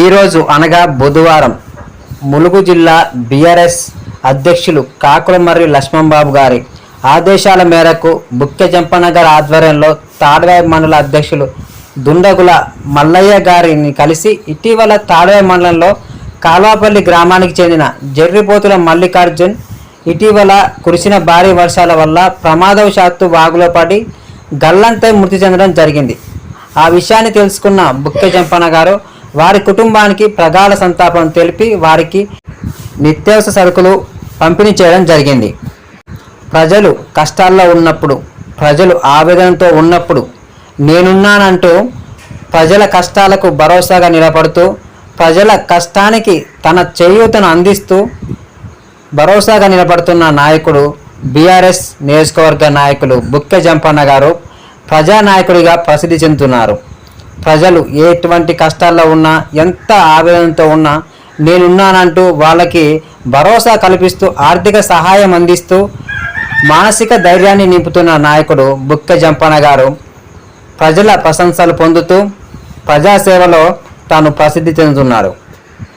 ఈరోజు అనగా బుధవారం ములుగు జిల్లా బీఆర్ఎస్ అధ్యక్షులు కాకుల మరియు లక్ష్మణబాబు గారి ఆదేశాల మేరకు బుక్కె జంపనగర్ ఆధ్వర్యంలో తాడవాయి మండల అధ్యక్షులు దుండగుల మల్లయ్య గారిని కలిసి ఇటీవల తాడవాయి మండలంలో కాల్వాపల్లి గ్రామానికి చెందిన జర్రిపోతుల మల్లికార్జున్ ఇటీవల కురిసిన భారీ వర్షాల వల్ల ప్రమాదవశాత్తు వాగులో పడి గల్లంతై మృతి చెందడం జరిగింది. ఆ విషయాన్ని తెలుసుకున్న బుక్కె జంపన్న గారు వారి కుటుంబానికి ప్రగాఢ సంతాపం తెలిపి వారికి నిత్యావసర సరుకులు పంపిణీ చేయడం జరిగింది. ప్రజలు కష్టాల్లో ఉన్నప్పుడు ప్రజలు ఆవేదనతో ఉన్నప్పుడు నేనున్నానంటూ ప్రజల కష్టాలకు భరోసాగా నిలబడుతూ ప్రజల కష్టానికి తన చేయూతను అందిస్తూ భరోసాగా నిలబడుతున్న నాయకుడు బీఆర్ఎస్ నియోజకవర్గ నాయకులు బుక్కె జంపన్న గారు ప్రజానాయకుడిగా ప్రసిద్ధి చెందుతున్నారు. ప్రజలు ఎటువంటి కష్టాల్లో ఉన్నా ఎంత ఆవేదనతో ఉన్నా నేనున్నానంటూ వాళ్ళకి భరోసా కల్పిస్తూ ఆర్థిక సహాయం అందిస్తూ మానసిక ధైర్యాన్ని నింపుతున్న నాయకుడు బుక్క జంపన గారు ప్రజల ప్రశంసలు పొందుతూ ప్రజాసేవలో తాను ప్రసిద్ధి చెందుతున్నారు